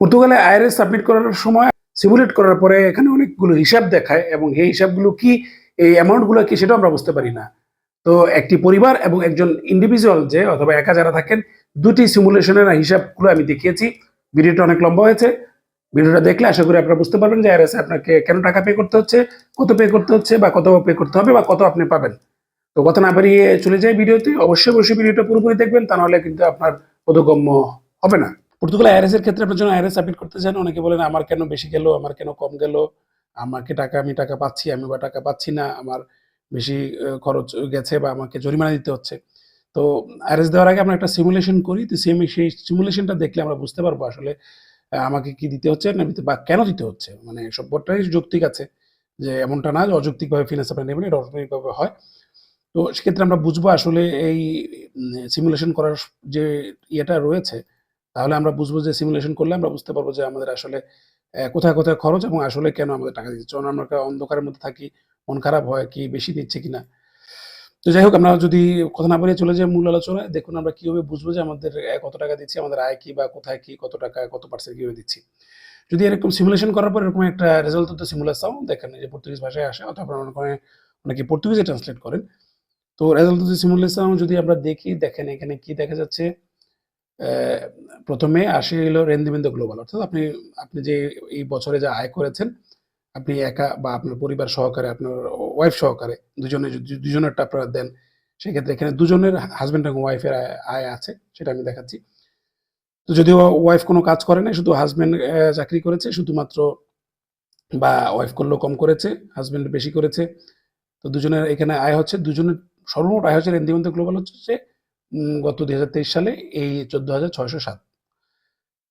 পর্তুগালে IRS submit করার সময় সিমুলেট করার পরে এখানে অনেকগুলো হিসাব দেখায় এবং এই হিসাবগুলো কি, এই অ্যামাউন্টগুলো কি সেটাও আমরা বুঝতে পারি না। তো একটি পরিবার এবং একজন ইন্ডিভিজুয়াল যে অথবা একা যারা থাকেন, দুটি সিমুলেশনের হিসাবগুলো আমি দেখিয়েছি। ভিডিওটা অনেক লম্বা হয়েছে। ভিডিওটা দেখলে আশা করি আপনারা বুঝতে পারবেন যে আইআরএস আপনাকে কেন টাকা পে করতে হচ্ছে, কত পে করতে হচ্ছে বা কত পে করতে হবে বা কত আপনি পাবেন। তো কথা না বাড়িয়ে চলে যাই ভিডিওতে। অবশ্যই অবশ্যই ভিডিওটা পুরোপুরি দেখবেন, তা নাহলে কিন্তু আপনার বোধগম্য হবে না। পর্তুগাল আইআরএস এর ক্ষেত্রে আপনার জন্য আইআরএস সাবমিট করতে চান। অনেকে বলেন, আমার কেন বেশি গেল? আমার কেন কম গেল? আমাকে টাকা, আমি টাকা পাচ্ছি, আমি বা টাকা পাচ্ছি না, আমার বেশি খরচ গেছে বা আমাকে জরিমানা দিতে হচ্ছে। তো আইআরএস দেওয়ার আগে আমরা একটা সিমুলেশন করি। তো সেম সেই সিমুলেশনটা দেখলে আমরা বুঝতে পারব আসলে আমাকে কি দিতে হচ্ছে না দিতে- বা কেন দিতে হচ্ছে? মানে সবটাই যৌক্তিক আছে যে এমনটা না যে অযৌক্তিকভাবে ফিনান্স আপনি নেবেন, এটা অর্থনৈতিকভাবে হয়। তো সেক্ষেত্রে আমরা বুঝব আসলে এই সিমুলেশন করার যে ইয়েটা রয়েছে তাহলে আমরা বুঝব যে সিমুলেশন করলে আমরা বুঝতে পারব যে আমাদের আসলে কোথায় কোথায় খরচ এবং আসলে কেন আমাদের টাকা দিচ্ছে। যখন আমরা অন্ধকারের মধ্যে থাকি, মন খারাপ হয় কি বেশি দিচ্ছে কিনা। তো যাই হোক, আমরা যদি কথা না বলে চলে যাই মূল আলোচনায়, দেখুন আমরা কীভাবে বুঝব যে আমাদের কত টাকা দিচ্ছি, আমাদের আয় কি বা কোথায় কি, কত টাকা, কত পার্সেন্ট কীভাবে দিচ্ছি। যদি এরকম সিমুলেশন করার পর এরকম একটা রেজাল্ট তো সিমুলেশন দেখেন যে পর্তুগিজ ভাষায় আসে, অথবা আপনারা অনেকে অনেকে পর্তুগিজে ট্রান্সলেট করেন। তো রেজাল্ট তো সিমুলেশন যদি আমরা দেখি, দেখেন এখানে কি দেখা যাচ্ছে। প্রথমে আসে হলো রেন্দিমেন্দ গ্লোবাল। অর্থাৎ আপনি আপনি যে এই বছরে যা আয় করেছেন, আপনি একা বা আপনার পরিবার সহকারে, আপনার ওয়াইফ সহকারে দুজনে দুজনেরটা আপনারা দেন, সেক্ষেত্রে এখানে দুজনের হাজব্যান্ড এবং ওয়াইফের আয় আছে, সেটা আমি দেখাচ্ছি। তো যদিও ওয়াইফ কোনো কাজ করে না শুধু হাজব্যান্ড চাকরি করেছে, শুধুমাত্র বা ওয়াইফ করলেও কম করেছে হাজব্যান্ড বেশি করেছে, তো দুজনের এখানে আয় হচ্ছে, দুজনের সর্বমোট আয় হচ্ছে রেন্দিমন্ত গ্লোবাল হচ্ছে গত দুই হাজার তেইশ সালে, এই চোদ্দ হাজার ছয়শো সাত।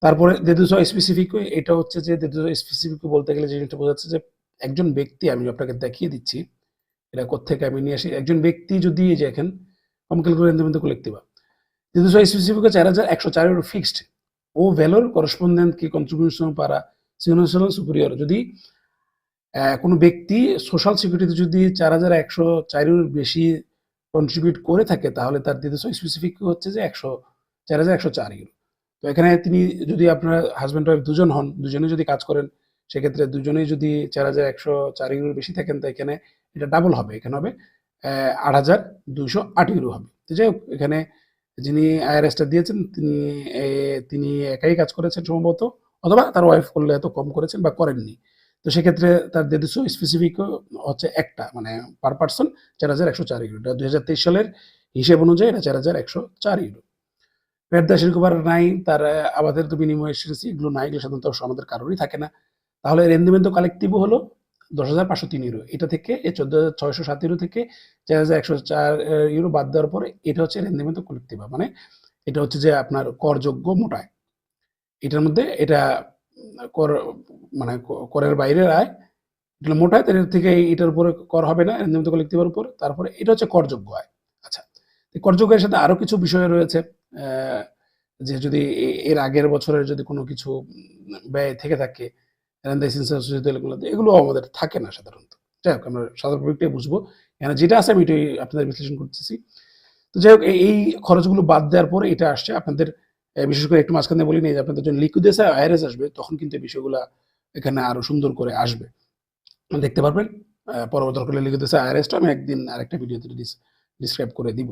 তারপরে দেদুসো স্পেসিফিক এটা হচ্ছে যে দেদুসো স্পেসিফিক বলতে গেলে জিনিসটা বোঝাচ্ছে যে একজন ব্যক্তি, আমি আপনাকে দেখিয়ে দিচ্ছি, এটা কোথেকে আমি নিয়ে আসি, একজন ব্যক্তি যদি এই যে এখন কমকেল করে রেন্দিমন্ত কোলেক্টিভা দেদুসো স্পেসিফিক চার হাজার একশো চার ফিক্সড ও ভ্যালোর করসপন্ডেন্ট কি কন্ট্রিবিউশন পারা সিগনেশনাল সুপিরিয়র যদি কোনো ব্যক্তি সোশ্যাল সিকিউরিটিতে যদি চার হাজার একশো চারের বেশি কন্ট্রিবিউট করে থাকে, তাহলে তার দিতে স্পেসিফিক হচ্ছে যে একশো, চার হাজার একশো চার ইউরো তো এখানে তিনি যদি আপনার হাজব্যান্ড ওয়াইফ দুজন হন দুজনে যদি কাজ করেন, সেক্ষেত্রে দুজনেই যদি চার হাজার একশো চার ইউরোর বেশি থাকেন, তো এখানে এটা ডাবল হবে। এখানে হবে আট হাজার দুইশো আট ইউরো হবে। তো যাই হোক, এখানে যিনি আইআরএসটা দিয়েছেন, তিনি তিনি একাই কাজ করেছেন সম্ভবত, অথবা তার ওয়াইফ করলে এত কম করেছেন বা করেননি। তো সেক্ষেত্রে তার দেদুসো স্পেসিফিক হচ্ছে একটা মানে পার পার্সন চার হাজার একশো চার ইউরো দুই হাজার তেইশ সালের হিসেব অনুযায়ী এটা চার হাজার একশো চার ইউরো ফেরদা শিরকুবার নাই তার আহ, আবাদের তো বিনিময় এসেছি এগুলো নাই এগুলো সাধারণত আমাদের কারোরই থাকে না। তাহলে রেন্দিমেন্ট কালেক্টিভও হলো দশ হাজার পাঁচশো তিন ইউরো এটা থেকে এই চোদ্দ হাজার ছয়শো সাত ইউরো থেকে চার হাজার একশো চার ইউরো বাদ দেওয়ার পরে এটা হচ্ছে রেন্দিমেন্ট কালেক্টিভা মানে এটা হচ্ছে যে আপনার করযোগ্য মোটায়। এটার মধ্যে এটা কর মানে করের বাইরের আয় এগুলো মোটায় তার থেকে এটার উপরে কর হবে না নিয়মিত কলেক্টিভের উপর তারপরে এটা হচ্ছে করযোগ্য আয়। আচ্ছা করযোগ্যের সাথে আরও কিছু বিষয় রয়েছে যে যদি এর আগের বছরের যদি কোনো কিছু ব্যয় থেকে থাকে এগুলো আমাদের থাকে না সাধারণত। যাই হোক, আমরা সাধারণভাবে বুঝব। এখানে যেটা আছে, আমি এটাই আপনাদের বিশ্লেষণ করতেছি। তো যাই হোক এই- খরচগুলো বাদ দেওয়ার পরে এটা আসছে। আপনাদের বিশেষ করে একটু মাঝখানে বলি নেই যে আপনাদের যখন লিকুইডেস আইআরএস আসবে, তখন কিন্তু বিষয়গুলো এখানে আরও সুন্দর করে আসবে। দেখতে পারবেন পরবর্তী দরকার লিখে আইআরএসটা আমি একদিন আরেকটা ভিডিওতে ডিসক্রাইব করে দিব।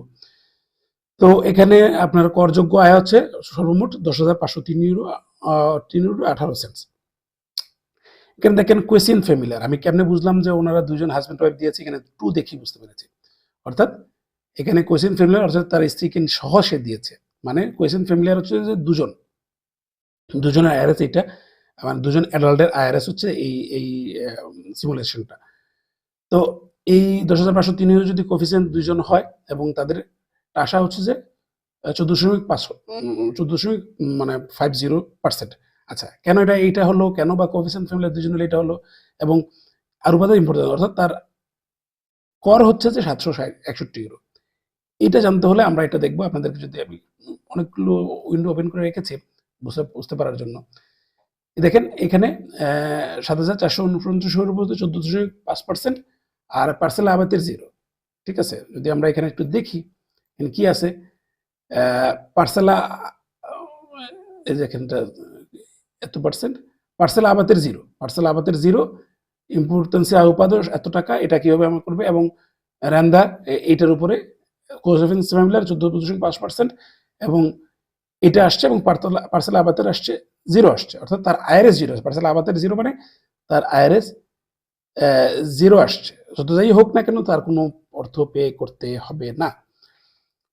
তো এখানে আপনার করযোগ্য আয় হচ্ছে সর্বমোট দশ হাজার পাঁচশো তিন ইউরো তিন ইউরো আঠারো সেন্টস এখানে দেখেন কোয়েসিন ফ্যামিলিয়ার আমি কেমনে বুঝলাম যে ওনারা দুজন হাজব্যান্ড ওয়াইফ দিয়েছে, এখানে টু দেখি বুঝতে পেরেছি। অর্থাৎ এখানে কোয়েসিন ফ্যামিলিয়ার অর্থাৎ তার স্ত্রীকে সহ সে দিয়েছে। মানে কোয়েসিন ফ্যামিলিয়ার হচ্ছে যে দুজন। দুজনের আইআরএস এটা মানে দুজন অ্যাডাল্টের আইআরএস হচ্ছে এই এই সিমুলেশনটা তো এই দশ হাজার পাঁচশো তিন যদি কোফিসিয়েন্ট দুজন হয় এবং তাদের আশা হচ্ছে যে চোদ্দ দশমিক পাঁচশো চোদ্দ দশমিক মানে ফাইভ জিরো পার্সেন্ট আচ্ছা কেন এটা এইটা হলো? কেন বা কোফিসিয়েন্ট ফ্যামিলি দুজন হলে, এটা হলো? এবং আরও বাদে ইম্পর্টেন্ট অর্থাৎ তার কর হচ্ছে যে সাতশো ষাট, একষট্টি ইউরো এটা জানতে হলে আমরা এটা দেখব। আপনাদেরকে যদি আমি অনেকগুলো উইন্ডো ওপেন করে রেখেছি, বুঝতে বুঝতে পারার জন্য। দেখেন, এখানে সাত হাজার চারশো উনপঞ্চাশ ইউরোর মধ্যে চোদ্দ দশমিক পাঁচ পার্সেন্ট আর পার্সেল আবাতের জিরো ঠিক আছে? যদি আমরা এখানে একটু দেখি কি আছে? পার্সেলা এই যে এখানটা, এত পার্সেন্ট পার্সেল আবাতের জিরো পার্সেল আবাতের জিরো ইম্পর্টেন্সি উপাদে এত টাকা, এটা কীভাবে আমার করবে? এবং র্যান্দা এইটার উপরে কোজেফেন্স ফ্যামিলিয়ার চোদ্দ দশমিক পাঁচ পার্সেন্ট এবং এটা আসছে এবং পার্সেল আবাতের আসছে জিরো আসছে, অর্থাৎ তার আইআরএস জিরো আসছে পার্সেল আবাদের জিরো মানে তার আইআরএস জিরো আসছে। যত যাই হোক না কেন তার কোনো অর্থ পে করতে হবে না।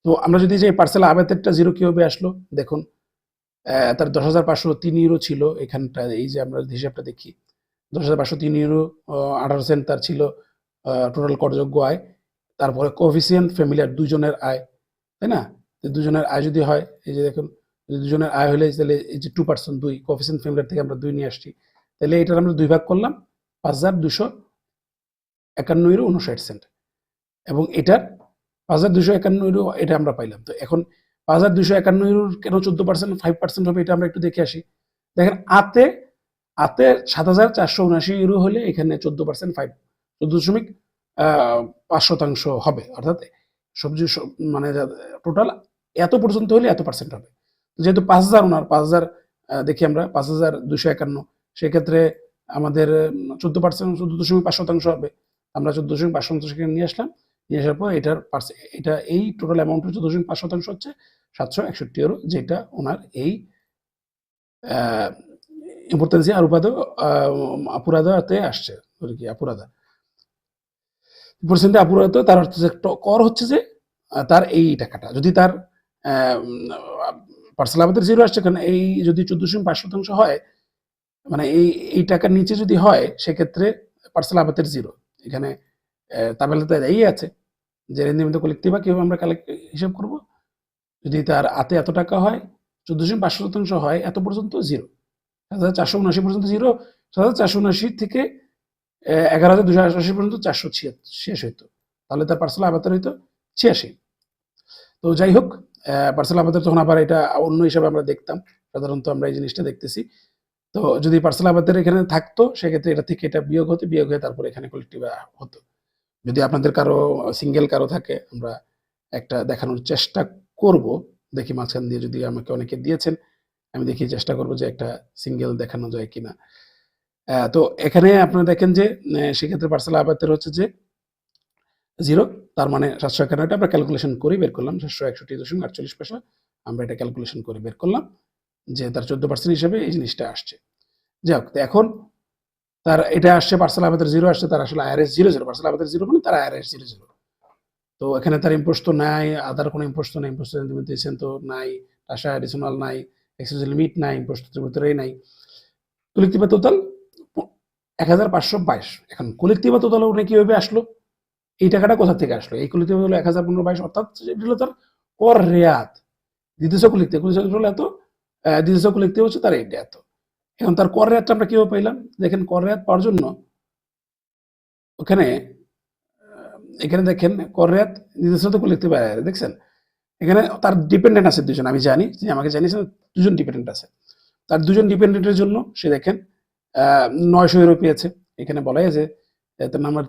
তো আমরা যদি যে পার্সেল আবাতেরটা জিরো কীভাবে আসলো, দেখুন তার দশ হাজার পাঁচশো তিন ইউরো ছিল এখানটা, এই যে আমরা হিসাবটা দেখি, দশ হাজার পাঁচশো তিন ইউরো আঠারো সেন্ট তার ছিল টোটাল করযোগ্য আয়, তারপরে কোফিসিয়েন্ট ফ্যামিলিয়ার দুজনের আয়, তাই না? দুজনের আয় যদি হয়, এই যে দেখুন দুজনের আয় হলে তাহলে এই যে টু পার্সেন্ট দুই কোফিসিয়েন্ট ফ্যামিলিয়ার থেকে আমরা দুই নিয়ে আসছি, তাহলে এটার আমরা দুই ভাগ করলাম, পাঁচ হাজার দুশো একান্ন ইউরো উনষাট সেন্ট। এবং এটার পাঁচ হাজার দুশো একান্ন ইউরো এটা আমরা পাইলাম। তো এখন পাঁচ হাজার দুশো একান্ন ইউরোর কেন চোদ্দ পার্সেন্ট ফাইভ পার্সেন্ট হবে এটা আমরা একটু দেখে আসি। দেখেন, আতে আতে সাত হাজার চারশো উনআশি ইউরো হলে এখানে চোদ্দ পার্সেন্ট ফাইভ চোদ্দ দশমিক পাঁচ শতাংশ হবে। অর্থাৎ সবজি মানে টোটাল এত পর্যন্ত হলে এত পার্সেন্ট হবে। যেহেতু পাঁচ হাজার ওনার, পাঁচ হাজার দেখি আমরা, পাঁচ হাজার দুশো একান্ন। সেক্ষেত্রে আমাদের চোদ্দ পার্সেন্ট চোদ্দ দশমিক পাঁচ শতাংশ হবে। আমরা চোদ্দ দশমিক পাঁচ শতাংশ সেখানে নিয়ে আসলাম। নিয়ে আসার পর এটার পার্সে এটা এই টোটাল অ্যামাউন্ট চোদ্দ দশমিক পাঁচ শতাংশ হচ্ছে সাতশো একষট্টি ইউরো যেটা ওনার এই ইম্পর্টেন্সি আর উপাদ আপুরাদাতে আসছে। কি আপুরাদা? ইম্পর্টেন্সি আপুরাদা তার অর্থ কর হচ্ছে যে তার এই টাকাটা। যদি তার পার্সেল আমাদের জিরো আসছে, কারণ এই যদি চোদ্দ দশমিক পাঁচ শতাংশ হয় মানে এই এই টাকার নিচে যদি হয়, সেক্ষেত্রে পার্সেল আবাতের জিরো। এখানে তাবেলাতে এই আছে, যে রেন্দিমিত কলেক্টিভা কীভাবে আমরা কালেক্ট হিসাব করব? যদি তার আতে এত টাকা হয় চোদ্দ দশমিক পাঁচ শতাংশ হয়, এত পর্যন্ত জিরো। সাত হাজার চারশো উনআশি পর্যন্ত জিরো সাত হাজার চারশো উনআশি থেকে এগারো হাজার দুশো আশি পর্যন্ত চারশো ছিয়াত্তর শেষ হইতো। তাহলে তার পার্সেল আবাতের হইতো ছিয়াশি। তো যাই হোক পার্সেল আবাতের তখন আবার এটা অন্য হিসাবে আমরা দেখতাম। সাধারণত আমরা এই জিনিসটা দেখতেছি। তো যদি পার্সেল আবাদের এখানে থাকতো, সেক্ষেত্রে এটা থেকে এটা বিয়োগ হতো, বিয়োগ হয়ে তারপর এখানে কলেক্টিভ হতো। যদি আপনাদের কারও সিঙ্গেল কারও থাকে, আমরা একটা দেখানোর চেষ্টা করব। দেখি মাঝখান দিয়ে যদি আমাকে অনেকে দিয়েছেন, আমি দেখি চেষ্টা করব যে একটা সিঙ্গেল দেখানো যায় কিনা। তো এখানে আপনারা দেখেন যে সেক্ষেত্রে পার্সেল আবাদের হচ্ছে যে জিরো, তার মানে সাতশো একান্নটা আমরা ক্যালকুলেশন করে বের করলাম, সাতশো একষট্টি দশমিক আটচল্লিশ পয়সা আমরা এটা ক্যালকুলেশন করে বের করলাম যে তার চোদ্দ পার্সেন্ট হিসেবে এই জিনিসটা আসছে। যাই হোক এখন তার এটা আসছে পার্সেল আবাদের জিরো আসছে তার আসলে আইআরএস জিরো জিরো পার্সেল আবাদের জিরো মানে তার আইআরএস জিরো জিরো তো এখানে তার ইম্পোস্ট তো নাই আদার কোনো ইম্পোস্ট নাই ইম্পোস্ট দিয়েছেন তো নাই, টাসা অ্যাডিশনাল নাই এক্সেস লিমিট নাই ইম্পোস্ট ভিতরেই নাই। কলেক্টিভা টোটাল এক হাজার পাঁচশো বাইশ। এখন কলেক্টিভা টোটাল উনি কীভাবে আসলো? এই টাকাটা কোথা থেকে আসলো? এই কলেক্টিভা হলো এক হাজার পনেরো বাইশ, অর্থাৎ এটা হলো তার কর রেয়াত। দ্বিতীয় কলেক্টিভ হলো এত দ্বিতীয় কলেক্টিভ হচ্ছে তার এইটা এত এখন তার কর রেয়াতটা আমরা কীভাবে পাইলাম? দেখেন, কর রেয়াত পাওয়ার জন্য ওখানে এখানে দেখেন, কর রেয়াত দ্বিতীয় নিজস্ব তো কলেক্টিভ দেখছেন? এখানে তার ডিপেন্ডেন্ট আছে দুজন, আমি জানি যে আমাকে জানিয়েছেন, দুজন ডিপেন্ডেন্ট আছে। তার দুজন ডিপেন্ডেন্টের জন্য সে দেখেন নয়শো ইউরো পেয়েছে এখানে বলা যে তার নাম্বার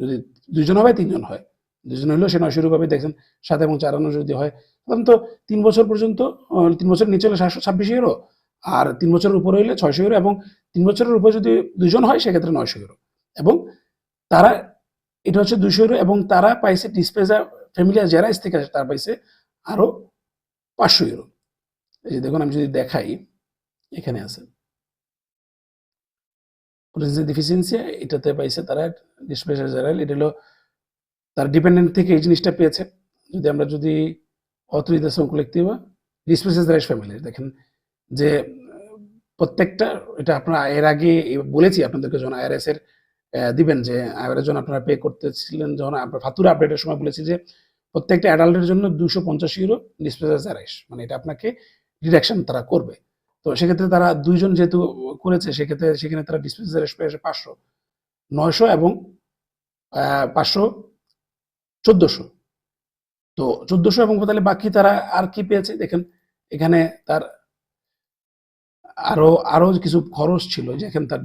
যদি দুজন হয় তিনজন হয়। দুজন হইলেও সে নয়শো ইউরো পাবে দেখছেন, সাত এবং চার আনা যদি হয়। সাধারণত তিন বছর পর্যন্ত তিন বছর নিচে হলে ছাব্বিশ ইউরো আর তিন বছরের উপরে হইলে ছয়শো ইউরো এবং তিন বছরের উপরে যদি দুজন হয়, সেক্ষেত্রে নয়শো ইউরো এবং তারা, এটা হচ্ছে দুশো ইউরো এবং তারা পাইছে ডিসপেজা ফ্যামিলিয়া যারা থেকে আসে, তারা পাইছে আরও পাঁচশো ইউরো এই যে দেখুন, আমি যদি দেখাই, এখানে আছে। ডিফিসিয়েন্সি এটাতে পাইছে তারা ডিসপেজা যারা এটা হলো তার ডিপেন্ডেন্ট থেকে এই জিনিসটা পেয়েছে। যদি আমরা যদি অথরিজেশন কলেক্টিভ ডিসপেসেস রাইস ফ্যামিলি দেখেন যে প্রত্যেকটা, এটা আপনারা এর আগে বলেছি, আপনাদেরকে যখন আইআরএস এর দিবেন যে আইআরএস যখন আপনারা পে করতেছিলেন, যখন আপনার ফাতুরা আপডেটের সময় বলেছি যে প্রত্যেকটা অ্যাডাল্টের জন্য দুশো পঞ্চাশ ইউরো ডিসপেসেস রাইস মানে এটা আপনাকে ডিডাকশন তারা করবে। তো সেক্ষেত্রে তারা দুইজন যেহেতু করেছে, সেক্ষেত্রে সেখানে তারা রাইস পেয়েছে পাঁচশো, নয়শো এবং পাঁচশো চোদ্দশো। তো চোদ্দশো এবং তাহলে বাকি তারা আর কি পেয়েছে? দেখেন, এখানে তার আরও আরও কিছু খরচ ছিল যেখানে তার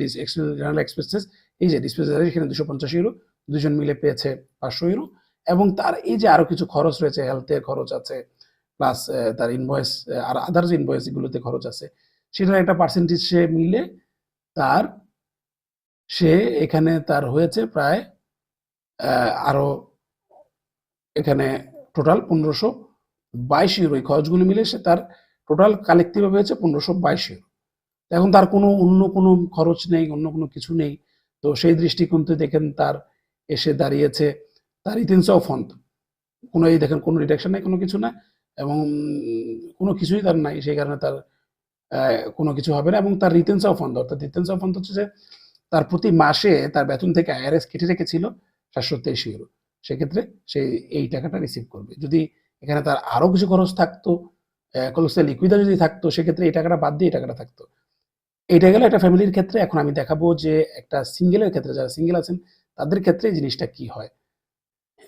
জেনারেল এক্সপেন্সেস এই যে ডিসপেন্সার এখানে দুশো পঞ্চাশ ইউরো দুজন মিলে পেয়েছে পাঁচশো ইউরো এবং তার এই যে আরও কিছু খরচ রয়েছে হেলথের খরচ আছে প্লাস তার ইনভয়েস আর আদার্স ইনভয়েস এগুলোতে খরচ আছে সেটার একটা পার্সেন্টেজ সে মিলে তার সে এখানে তার হয়েছে প্রায় আহ, আরও এখানে টোটাল পনেরোশো বাইশ ইউরো এই খরচগুলো মিলে সে তার টোটাল কালেক্টিভ হয়েছে পনেরোশো বাইশ ইউরো এখন তার কোনো অন্য কোনো খরচ নেই অন্য কোনো কিছু নেই। তো সেই দৃষ্টিকোণ থেকে দেখেন তার এসে দাঁড়িয়েছে তার ইতিহাস ফন্ড কোনো এই দেখেন কোনো রিডাকশন নেই কোনো কিছু না এবং কোনো কিছুই তার নাই। সেই কারণে তার কোনো কিছু হবে না এবং তার রিটেন্স অফ ফান্ড অর্থাৎ রিটেন্স অফ ফান্ড হচ্ছে যে তার প্রতি মাসে তার বেতন থেকে আইআরএস কেটে রেখেছিল সাতশো তেইশ ইউরো সেক্ষেত্রে সে এই টাকাটা রিসিভ করবে। যদি এখানে তার আরও কিছু খরচ থাকতো কলসে লিকুইডা যদি থাকতো, সেক্ষেত্রে এই টাকাটা বাদ দিয়ে এই টাকাটা থাকতো। এইটা গেলে একটা ফ্যামিলির ক্ষেত্রে। এখন আমি দেখাবো যে একটা সিঙ্গেলের ক্ষেত্রে, যারা সিঙ্গেল আছেন, তাদের ক্ষেত্রে এই জিনিসটা কি হয়।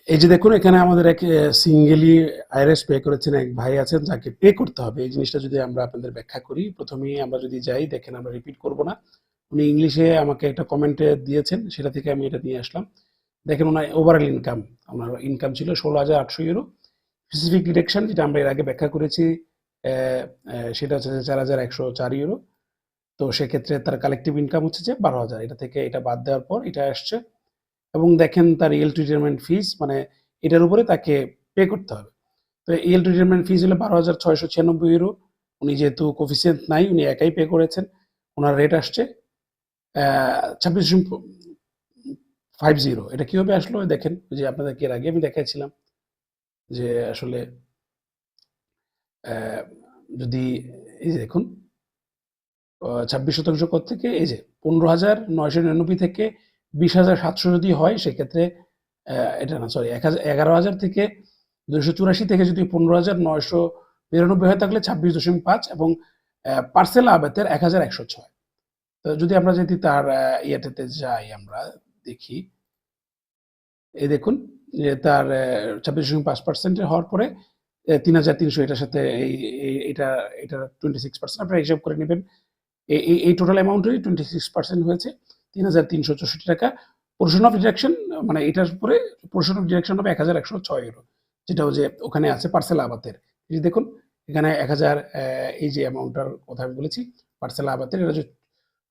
এই যে দেখুন, এখানে আমাদের এক সিঙ্গেলি আইআরএস পে করেছেন এক ভাই আছেন, যাকে পে করতে হবে। এই জিনিসটা যদি আমরা আপনাদের ব্যাখ্যা করি, প্রথমেই আমরা যদি যাই, দেখেন আমরা রিপিট করব না। উনি ইংলিশে আমাকে একটা কমেন্টে দিয়েছেন, সেটা থেকে আমি এটা নিয়ে আসলাম। দেখেন ওনার ওভারঅল ইনকাম ওনার ইনকাম ছিল ষোলো হাজার আটশো ইউরো স্পেসিফিক ডিডাকশন যেটা আমরা এর আগে ব্যাখ্যা করেছি সেটা হচ্ছে চার হাজার একশো চার ইউরো তো সেক্ষেত্রে তার কালেকটিভ ইনকাম হচ্ছে যে বারো হাজার। এটা থেকে এটা বাদ দেওয়ার পর এটা আসছে এবং দেখেন তার ইএল ট্রিটমেন্ট ফিস মানে এটার উপরে তাকে পে করতে হবে। তো ইএল ট্রিটমেন্ট ফিস হলো বারো হাজার ছয়শো ছিয়ানব্বই ইউরো উনি যেহেতু কোফিসিয়েন্ট নাই, উনি একাই পে করেছেন। ওনার রেট আসছে ছাব্বিশ ফাইভ জিরো এটা কীভাবে আসলো? দেখেন যে আপনাদেরকে এর আগে আমি দেখাইছিলাম যে আসলে যদি এই যে দেখুন ছাব্বিশ শতাংশ কর থেকে? এই যে পনেরো হাজার নয়শো নিরানব্বই থেকে বিশ হাজার সাতশো যদি হয়, সেক্ষেত্রে এটা না সরি এক হাজার, এগারো হাজার থেকে দুশো চুরাশি থেকে যদি পনেরো হাজার নয়শো নিরানব্বই হয়, তাহলে ছাব্বিশ দশমিক পাঁচ এবং পার্সেল আবেতের এক হাজার একশো ছয়। তো যদি আমরা যদি তার ইয়েটাতে যাই, আমরা দেখি, এই দেখুন, যে তার ছাব্বিশ দশমিক পাঁচ পার্সেন্টের হওয়ার পরে তিন হাজার তিনশো এটার সাথে এই এটা এটা টোয়েন্টি সিক্স পার্সেন্ট আপনারা হিসাব করে নেবেন। এই টোটাল অ্যামাউন্টেরই টোয়েন্টি সিক্স পার্সেন্ট হয়েছে। তিন হাজার তিনশো চৌষট্টি টাকা। পোর্শন অফ ডিডাকশন মানে এটার পরে পোর্শন অফ ডিডাকশন হবে এক হাজার একশো ছয় ইউরো যেটা যে ওখানে আছে পার্সেল আবাতের। দেখুন, এখানে এক হাজার এই যে অ্যামাউন্টটার কথা আমি বলেছি পার্সেল আবাতের এটা যে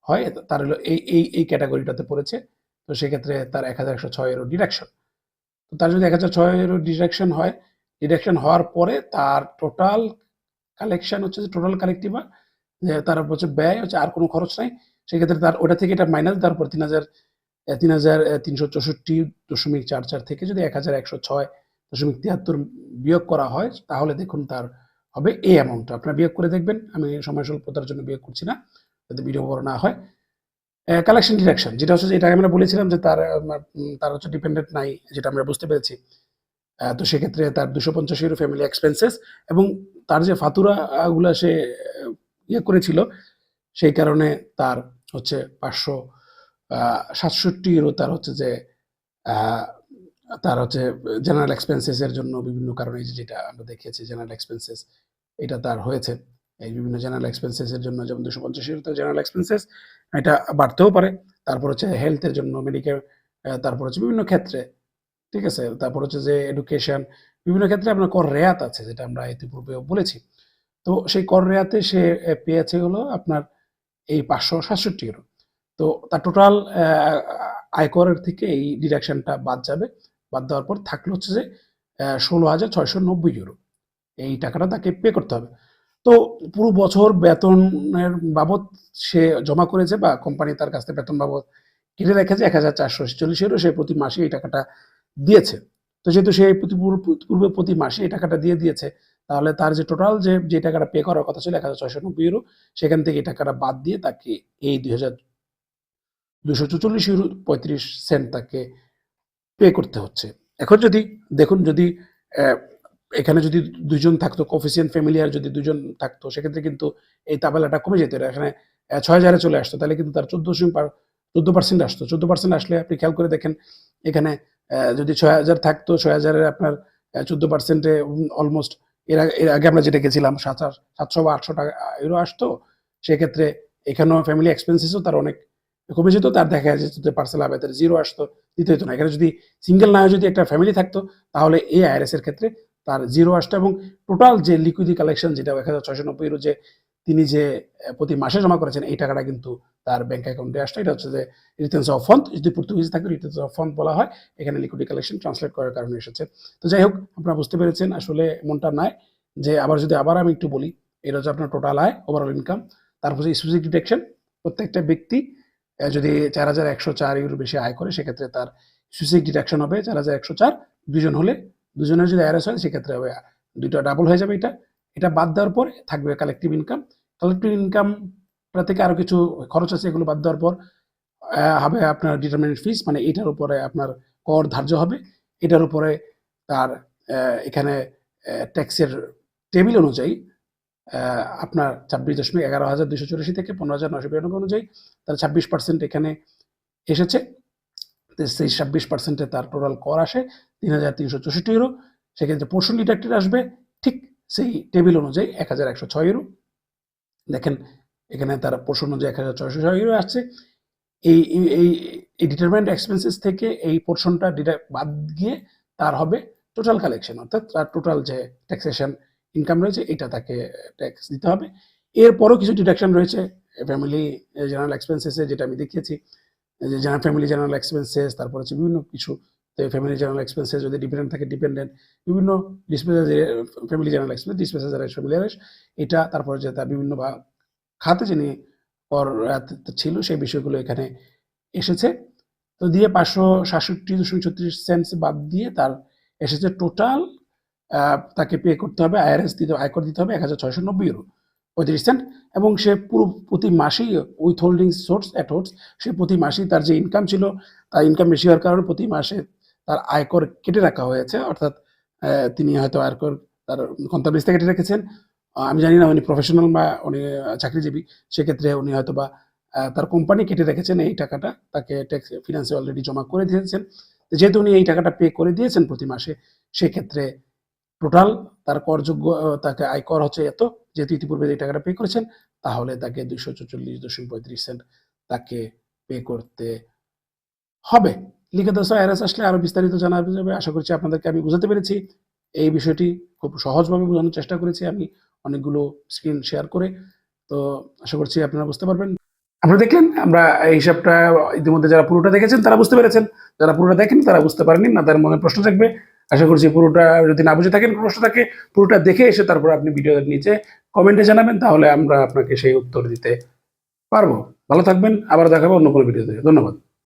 হয়, তার হলো এই এই এই ক্যাটাগরিটাতে পড়েছে। তো সেক্ষেত্রে তার এক হাজার একশো ছয় ইউরো ডিডাকশন তো তার যদি এক হাজার ছয় ইউরো ডিডাকশন হয় ডিডাকশন হওয়ার পরে তার টোটাল কালেকশন হচ্ছে যে টোটাল কালেক্টিভা তার হচ্ছে ব্যয় হচ্ছে আর কোনো খরচ নাই। সেক্ষেত্রে তার ওটা থেকে এটা মাইনাস দেওয়ার পর তিন হাজার তিন হাজার তিনশো চৌষট্টি দশমিক চার চার থেকে যদি এক হাজার একশো ছয় দশমিক তিয়াত্তর বিয়োগ করা হয় তাহলে দেখুন তার হবে এই অ্যামাউন্টটা আপনারা বিয়োগ করে দেখবেন আমি সময় স্বল্পতার জন্য বিয়োগ করছি না যাতে ভিডিও বড় না হয়। কালেকশন ডিরেকশন যেটা হচ্ছে এটা আমরা বলেছিলাম যে তার তার হচ্ছে ডিপেন্ডেন্ট নাই যেটা আমরা বুঝতে পেরেছি। তো সেক্ষেত্রে তার দুশো পঞ্চাশ ইউরো ফ্যামিলি এক্সপেন্সেস এবং তার যে ফাতুরা আহ, গুলা সে ইয়ে করেছিল সেই কারণে তার হচ্ছে পাঁচশো সাতষট্টি ইউরো তার হচ্ছে যে তার হচ্ছে জেনারেল এক্সপেন্সেস এর জন্য বিভিন্ন কারণে যেটা আমরা দেখিয়েছি জেনারেল এক্সপেন্সেস এটা তার হয়েছে। এই বিভিন্ন জেনারেল এক্সপেন্সেস এর জন্য যেমন দুশো পঞ্চাশ ইউরো তার জেনারেল এক্সপেন্সেস এটা বাড়তেও পারে। তারপর হচ্ছে হেলথের জন্য মেডিকেল তারপর হচ্ছে বিভিন্ন ক্ষেত্রে, ঠিক আছে? তারপর হচ্ছে যে এডুকেশন বিভিন্ন ক্ষেত্রে আপনার কর রেয়াত আছে, যেটা আমরা ইতিপূর্বে বলেছি। তো সেই কর রেয়াতে সে পেয়েছে হলো আপনার এই পাঁচশো সাতষট্টি ইউরো তো তার টোটাল আয়করের থেকে এই ডিডাকশনটা বাদ যাবে। বাদ দেওয়ার পর থাকল হচ্ছে যে ষোলো হাজার ছয়শো নব্বই ইউরো এই টাকাটা তাকে পে করতে হবে। তো পুরো বছর বেতনের বাবদ সে জমা করেছে বা কোম্পানি তার কাছ থেকে বেতন বাবদ কেটে রেখেছে এক হাজার চারশো চল্লিশ ইউরো সে প্রতি মাসে এই টাকাটা দিয়েছে। তো যেহেতু সে পূর্বে প্রতি মাসে এই টাকাটা দিয়ে দিয়েছে তাহলে তার যে টোটাল যে যে টাকাটা পে করার কথা ছিল এক হাজার ছয়শো নব্বই ইউরো সেখান থেকে এই টাকাটা বাদ দিয়ে তাকে এই দুই হাজার দুশো চুচল্লিশ ইউরো পঁয়ত্রিশ সেন্ট তাকে পে করতে হচ্ছে। এখন যদি, দেখুন যদি এখানে যদি দুজন থাকতো কফিসিয়েন্ট ফ্যামিলি আর যদি দুজন থাকতো, সেক্ষেত্রে কিন্তু এই তাবেলাটা কমে যেত। এখানে ছয় হাজারে চলে আসতো, তাহলে কিন্তু তার চোদ্দ চোদ্দ পার্সেন্ট আসতো। চোদ্দ পার্সেন্ট আসলে আপনি খেয়াল করে দেখেন, এখানে যদি ছয় হাজার থাকতো, ছয় হাজারের আপনার চোদ্দ পার্সেন্টে অলমোস্ট এর এর আগে আমরা যেটা গেছিলাম সাত সাতশো বা আটশো টাকা ইউরো আসতো, সেক্ষেত্রে এখানেও ফ্যামিলি এক্সপেন্সেসও তার অনেক কমে যেত। তার দেখা যেত যে পার্সেল আবেদের জিরো আসতো, দিতে হতো না। এখানে যদি সিঙ্গেল না যদি একটা ফ্যামিলি থাকতো, তাহলে এই আইআরএস এর ক্ষেত্রে তার জিরো আসতো এবং টোটাল যে লিকুইডি কালেকশন যেটা এক হাজার ছয়শো নব্বই ইউরো যে তিনি যে প্রতি মাসে জমা করেছেন, এই টাকাটা কিন্তু তার ব্যাংক অ্যাকাউন্টে আসছে এটা হচ্ছে যে রিটেন্স অফ ফন্ড যদি পর্তুগিজ থাকে রিটেন্স অফ ফন্ড বলা হয়, এখানে লিকুইডিটি কালেকশন ট্রান্সলেট করার কারণে এসেছে। তো যাই হোক, আপনারা বুঝতে পেরেছেন, আসলে মনটা নয় যে, আবার যদি আবার আমি একটু বলি, এটা হচ্ছে আপনার টোটাল আয় ওভারঅল ইনকাম তারপর স্পেসিফিক ডিটেকশন প্রত্যেকটা ব্যক্তি যদি চার হাজার একশো চার ইউরো বেশি আয় করে, সেক্ষেত্রে তার স্পেসিফিক ডিটেকশন হবে চার হাজার একশো চার, দুজন হলে, দুজনের যদি আইআরএস হয়, সেক্ষেত্রে হবে, দুইটা ডাবল হয়ে যাবে এটা। এটা বাদ দেওয়ার পর থাকবে কালেকটিভ ইনকাম কালেকটিভ ইনকামটা থেকে আরও কিছু খরচ আছে, এগুলো বাদ দেওয়ার পর হবে আপনার ডিটারমিনেন্ট ফিস মানে এটার উপরে আপনার কর ধার্য হবে। এটার উপরে তার এখানে ট্যাক্সের টেবিল অনুযায়ী আপনার ছাব্বিশ দশমিক এগারো হাজার দুশো চুরাশি থেকে পনেরো হাজার নশো বিরানব্বই অনুযায়ী তার ছাব্বিশ পার্সেন্ট এখানে এসেছে। সেই ছাব্বিশ পার্সেন্টে তার টোটাল কর আসে তিন হাজার তিনশো চৌষট্টি ইউরো সেক্ষেত্রে পোর্শন ডিডাক্টেড আসবে। সেই টেবিল অনুযায়ী এক হাজার একশো ছয় ইউরো দেখেন, এখানে তার পোর্শন অনুযায়ী এক হাজার ছয়শো ছয় ইউরো আসছে। এই, এই- এই ডিটারমেন্ট এক্সপেন্সেস থেকে এই পোর্শনটা বাদ গিয়ে তার হবে টোটাল কালেকশন অর্থাৎ তার টোটাল যে ট্যাক্সেশন ইনকাম রয়েছে, এটা তাকে ট্যাক্স দিতে হবে। এরপরও কিছু ডিডাকশন রয়েছে ফ্যামিলি জেনারেল এক্সপেন্সেসে যেটা আমি দেখিয়েছি, যে ফ্যামিলি জেনারেল এক্সপেন্সেস তারপর হচ্ছে বিভিন্ন কিছু ফ্যামিলি জেনারেল এক্সপেন্সেস যদি ডিপেন্ডেন্ট থাকে ডিপেন্ডেন্ট বিভিন্ন dispenser family general expense dispenser এটা তারপরে যে তার বিভিন্ন বা খাতে যিনি কর ছিল সেই বিষয়গুলো এখানে এসেছে। তো দিয়ে পাঁচশো সাতষট্টি দশমিক ছত্রিশ সেন্টস বাদ দিয়ে তার এসেছে টোটাল তাকে পে করতে হবে আইআরএস দিতে আয়কর দিতে হবে এক হাজার ছয়শো নব্বই ইউরো পঁয়ত্রিশ সেন্ট এবং সে পুরো, প্রতি মাসেই withholding source at source সে প্রতি মাসেই তার যে ইনকাম ছিল, তার ইনকাম বেশি হওয়ার কারণে প্রতি মাসে তার আয়কর কেটে রাখা হয়েছে, অর্থাৎ তিনি হয়তো আয়কর তার গন্তব্য থেকে কেটে রেখেছেন। আমি জানি না উনি প্রফেশনাল বা উনি চাকরিজীবী, সেক্ষেত্রে উনি হয়তো বা তার কোম্পানি কেটে রেখেছেন এই টাকাটা, তাকে ট্যাক্স ফিনান্সে অলরেডি জমা করে দিয়েছেন। যেহেতু উনি এই টাকাটা পে করে দিয়েছেন প্রতি মাসে, সেক্ষেত্রে টোটাল তার করযোগ্য তাকে আয়কর হচ্ছে এত, যেহেতু ইতিপূর্বে এই টাকাটা পে করেছেন, তাহলে তাকে দুইশো চল্লিশ দশমিক পঁয়ত্রিশ সেন্ট তাকে পে করতে হবে। লিখিত আইআরএস আসলে আরও বিস্তারিত জানা যাবে আশা করছি আপনাদেরকে আমি বুঝাতে পেরেছি। এই বিষয়টি খুব সহজভাবে বোঝানোর চেষ্টা করেছি আমি অনেকগুলো স্ক্রিন শেয়ার করে। তো আশা করছি আপনারা বুঝতে পারবেন। আপনারা দেখলেন, আমরা এই হিসাবটা ইতিমধ্যে যারা পুরোটা দেখেছেন, তারা বুঝতে পেরেছেন। যারা পুরোটা দেখেন তারা বুঝতে পারেননি, না তার মনে প্রশ্ন থাকবে। আশা করছি পুরোটা যদি না বুঝে থাকেন প্রশ্ন থাকে, পুরোটা দেখে এসে তারপর আপনি ভিডিওর নিচে কমেন্টে জানাবেন, তাহলে আমরা আপনাকে সেই উত্তর দিতে পারব। ভালো থাকবেন, আবার দেখাবো অন্য কোনো ভিডিওতে ধন্যবাদ।